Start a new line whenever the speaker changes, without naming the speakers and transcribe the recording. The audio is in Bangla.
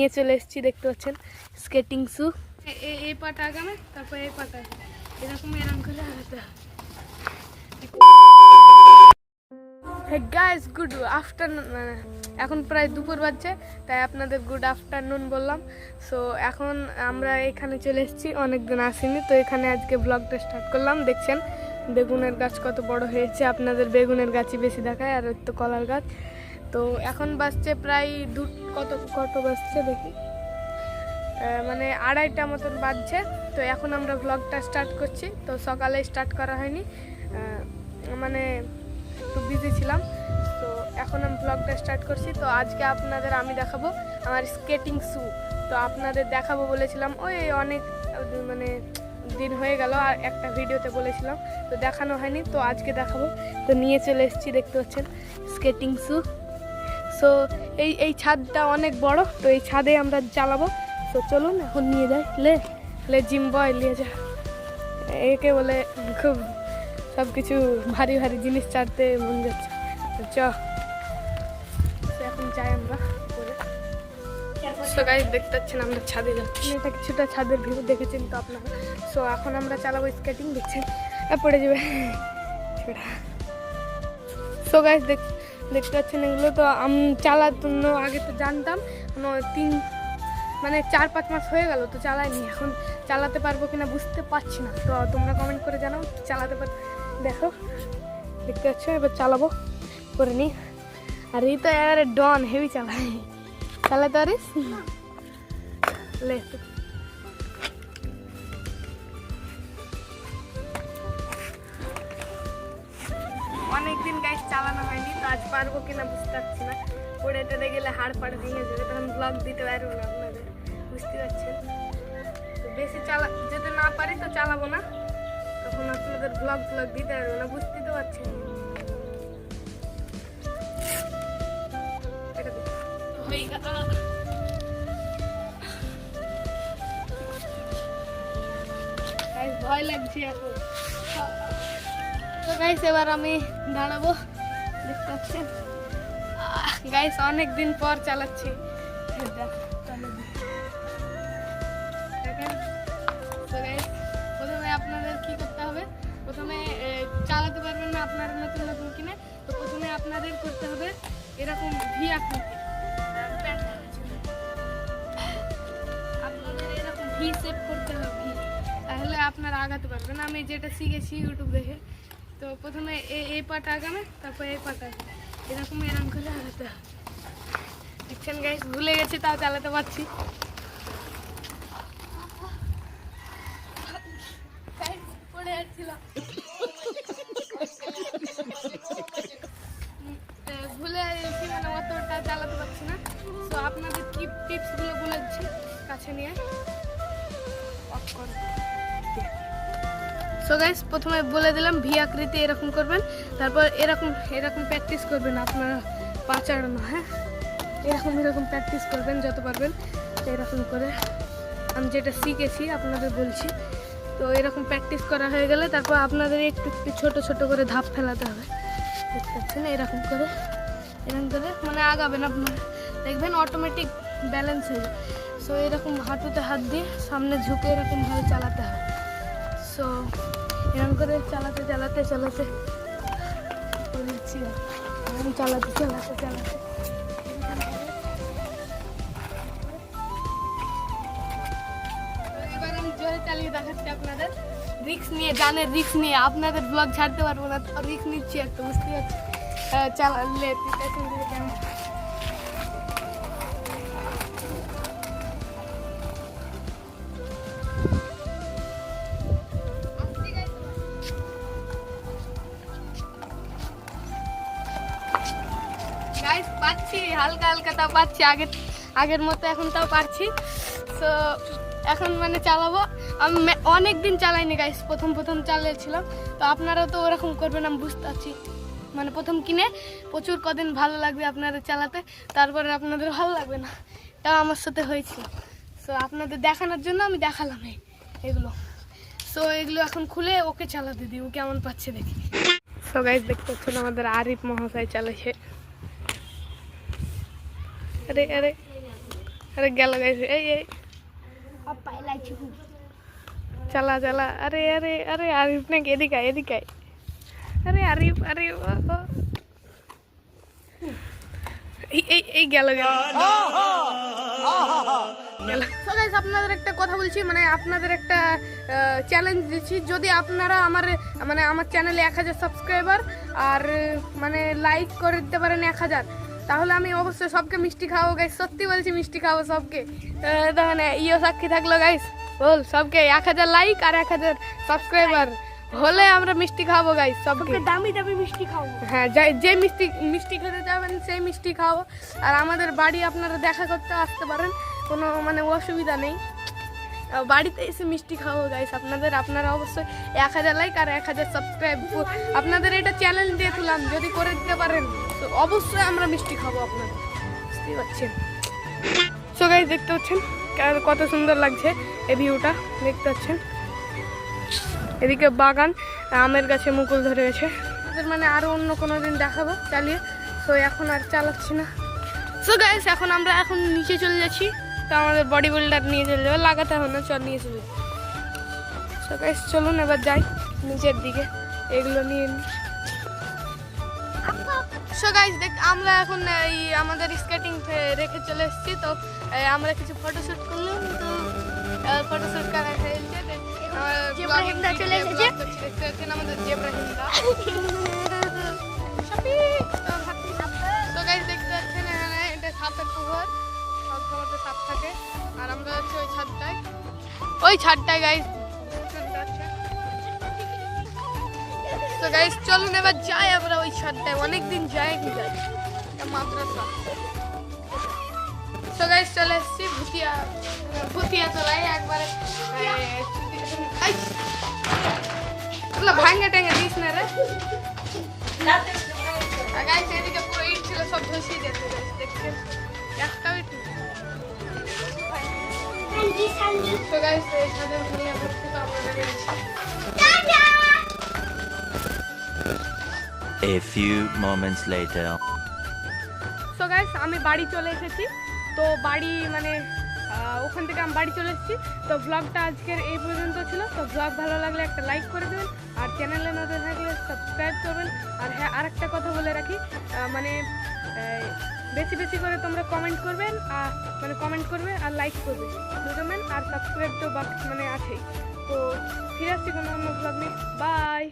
নিয়ে চলে এসেছি দেখতে পাচ্ছেন স্কেটিং শু এই পাটা আগামে তারপর এই পাটা এরকম এরকম করে আগাতে গাইস গুড আফটারনুন এখন প্রায় দুপুর বাজছে তাই আপনাদের গুড আফটারনুন বললাম। সো এখন আমরা এখানে চলে এসেছি অনেকদিন আসিনি তো এখানে আজকে ব্লগটা স্টার্ট করলাম। দেখছেন বেগুনের গাছ কত বড় হয়েছে আপনাদের বেগুনের গাছই বেশি দেখায় আর ওই তো কলার গাছ। তো এখন বাজছে প্রায় দু, কত কত বাজছে দেখি। মানে আড়াইটা মতন বাজছে। তো এখন আমরা ব্লগটা স্টার্ট করছি। তো সকালে স্টার্ট করা হয়নি। মানে একটু বিজি ছিলাম। তো এখন আমি ব্লগটা স্টার্ট করছি। তো আজকে আপনাদের আমি দেখাবো আমার স্কেটিং শু তো আপনাদের দেখাবো বলেছিলাম, ওই অনেক মানে দিন হয়ে গেল, আর একটা ভিডিওতে বলেছিলাম। তো দেখানো হয়নি, তো আজকে দেখাবো। তো নিয়ে চলে এসেছি, দেখতে পাচ্ছেন স্কেটিং শু সো এই এই ছাদটা অনেক বড়, তো এই ছাদে আমরা চালাবো তো চলুন এখন নিয়ে যাই। লে লে জিম বয়, নিয়ে যা। একে বলে খুব সব কিছু ভারী ভারী জিনিস চাটতে মন যাচ্ছে। চ। এখন যাই আমরা সো গাইস দেখতে পাচ্ছেন আমরা ছাদে যাচ্ছি। এটা কিছুটা ছাদের ভিউ দেখেছেন তো আপনারা। সো এখন আমরা চালাবো স্কেটিং, দেখছেন? পড়ে যাবে। ছোটা সো গাইস দেখ দেখতে পাচ্ছেন এগুলো তো আমি চালানো আগে তো জানতাম তিন মানে চার, পাঁচ মাস হয়ে গেল তো চালাইনি, এখন চালাতে পারব কিনা বুঝতে পারছি না। তো তোমরা কমেন্ট করে জানাও, চালাতে পার, দেখো, দেখতে পাচ্ছ, এবার চালাবো, করে নি আর এই তো এবারে ডন হেভি চালাই। চালাতে পারিস? লে অনেকদিন গাইস চালানো হয়নি, তো আজ পারব কিনা বুঝতে পারছি না। পড়ে টেড়ে গেলে হাড় পাড় ভেঙে যাবে, তখন ব্লগ দিতে পারব না আপনাদের, বুঝতে পারছেন বেশি চালা, যদি না পারি তো চালাবো না। তখন আপনাদের ব্লগ ব্লগ দিতে পারব না, বুঝতে তো পারছেন ভয় লাগছে এখন। তো গাইস এবার আমি দাঁড়াবো। দেখতে পাচ্ছেন গাইস অনেক দিন পর চালাচ্ছি। প্রথমে আপনাদের কি করতে হবে? প্রথমে চালাতে পারবেন না আপনারা নতুন নতুন কিনে। তো প্রথমে আপনাদের করতে হবে এরকম ভি আকৃতি। আপনাদের এরকম ভি সেভ করতে হবে। তাহলে আপনারা আগাতে পারবেন। আমি যেটা শিখেছি ইউটিউব দেখে। তো প্রথমে এই পাটা আগামে, তারপর এই পাটা এরকম এরকম করে আগাতে দেখছেন গাইস ভুলে গেছি, তাও চালাতে পারছি। পড়ে যাচ্ছিলাম। ভুলে গেছি মানে অতটা চালাতে পারছি না। তো আপনাদের কি টিপসগুলো বলেছি কাছে নিয়ে? অফ করো সো গাইস প্রথমে বলে দিলাম ভি আকৃতি এরকম করবেন, তারপর এরকম এরকম প্র্যাকটিস করবেন আপনারা পা চাড়ানো হ্যাঁ? এরকম এরকম প্র্যাকটিস করবেন, যত পারবেন, এরকম করে। আমি যেটা শিখেছি, আপনাদের বলছি। তো এরকম প্র্যাকটিস করা হয়ে গেলে তারপর আপনাদের একটু একটু ছোটো, ছোট করে ধাপ ফেলাতে হবে। দেখতে পাচ্ছেন? এরকম করে এরকম করে মানে আগাবেন আপনারা। দেখবেন অটোমেটিক ব্যালেন্স হয়ে সো এরকম হাঁটুতে হাত দিয়ে সামনে ঝুঁকে এরকমভাবে চালাতে হবে সো এরকম করে চালাতে চালাতে চালাতে। বলছি এরকম চালাতে চালাতে চালাতে। এবার আমি জোরে চালিয়ে দেখাচ্ছি আপনাদের। রিক্স নিয়ে জানের রিক্স নিয়ে। আপনাদের ব্লগ ছাড়তে পারব না। রিক্স নিচ্ছি একটা বুঝতে পারছি আহ, চালালে পাচ্ছি, হালকা হালকা তাও পাচ্ছি, আগের আগের মতো এখন তাও পারছি। তো এখন মানে চালাবো। আমি অনেক দিন চালাইনি গাইস প্রথম প্রথম চালিয়েছিলাম। তো আপনারাও তো ওরকম করবেন, আমি বুঝতে পারছি। মানে প্রথম কিনে প্রচুর কদিন ভালো লাগবে আপনাদের চালাতে, তারপরে আপনাদের ভালো লাগবে না। তাও আমার সাথে হয়েছিল সো আপনাদের দেখানোর জন্য আমি দেখালাম এগুলো। সো এগুলো এখন খুলে ওকে চালাতে দিই, ও কেমন পাচ্ছে দেখি। সো দেখতে পাচ্ছেন আমাদের আরিফ মহাশয় চালাচ্ছে। আরে আরে আরে গেল গাইস এই এই। চালা চালা। আরে আরে আরে আরিফ নাকি? এদিকে এদিকে আরে আরিফ আরে। এই এই গেল গেল আপনাদের একটা কথা বলছি মানে আপনাদের একটা চ্যালেঞ্জ দিচ্ছি। যদি আপনারা আমার মানে আমার চ্যানেলে এক হাজার সাবস্ক্রাইবার আর মানে লাইক করে দিতে পারেন এক হাজার তাহলে আমি অবশ্যই সবকে মিষ্টি খাওয়াবো গাইস সত্যি বলছি মিষ্টি খাওয়াবো সবকে। তাহলে ইয়ে সাক্ষী থাকল গাইস বল সবকে এক হাজার লাইক আর এক হাজার সাবস্ক্রাইবার হলে আমরা মিষ্টি খাওয়াবো গাইস সবকে।
দামি দামি মিষ্টি খাওয়াবো।
হ্যাঁ যাই- যে মিষ্টি মিষ্টি খেতে যাবেন সেই মিষ্টি খাও আর আমাদের বাড়ি আপনারা দেখা করতে আসতে পারেন কোনো মানে অসুবিধা নেই। বাড়িতে এসে মিষ্টি খাওয়াবো গাইস আপনাদের আপনারা অবশ্যই এক হাজার লাইক আর এক হাজার সাবস্ক্রাইব আপনাদের এটা চ্যালেঞ্জ দিয়ে তুলাম যদি করে দিতে পারেন। তো অবশ্যই আমরা মিষ্টি খাব আপনাদের। বুঝতেই পারছেন? সো দেখতে পাচ্ছেন? কত সুন্দর লাগছে এই ভিউটা, দেখতে পাচ্ছেন? এদিকে বাগান, আমের গাছে মুকুল ধরে গেছে মানে আরও অন্য কোনো দিন দেখাবো চালিয়ে। তো এখন আর চালাচ্ছি না। সো গাইস এখন আমরা এখন নিচে চলে যাচ্ছি। তো আমাদের বডি বিল্ডার নিয়ে চলে যাবে, লাগাতে হবে না, চল নিয়ে চলে সো গাইস চলুন এবার যাই, নিচের দিকে। এগুলো নিয়ে নিই। সো গাইস দেখ আমরা এখন এই আমাদের স্কেটিং রেখে চলে এসেছি। তো আমরা কিছু ফটোশুট করলাম। তো ফটোশুট করা হয়েছে
চলে এসেছে।
আমাদের জেব্রা হিন্দা। তো গাইস দেখতে পাচ্ছেন এখানে এটা সাপের পুকুর সব সাপ থাকে। আর আমরা হচ্ছে ওই ছাদটায়। ওই ছাদটায় গাইস তো গাইস চলুন এবার যাই আমরা ওই ছাদটায় অনেকদিন যাই কি যাই এটা মাদ্রাসা। তো গাইস চলে এসেছি ভুতিয়া ভুতিয়া তোলাই একবারে ভাঙ্গা ট্যাঙ্গা দিস না রে। গাইস এদিকে পুরো ইট ছিল সব ধসিয়ে guys, দেখছেন একটাও ইট গেছি।
A few moments later.
So guys আমি বাড়ি চলে এসেছি। তো বাড়ি মানে ওখান থেকে আমি বাড়ি চলে এসেছি। তো ব্লগটা আজকের এই পর্যন্ত ছিল। তো ব্লগ ভালো লাগলে একটা লাইক করে দেবেন। আর চ্যানেলে নতুন থাকলে সাবস্ক্রাইব করবেন। আর হ্যাঁ আরেকটা কথা বলে রাখি। মানে বেশি বেশি করে তোমরা কমেন্ট করবেন আর মানে কমেন্ট করবে আর লাইক করবে। বুঝবেন আর সাবস্ক্রাইব তো বাকি মানে আছেই। তো ফিরে আসছি কোনো অন্য ব্লগ নিয়ে। বাই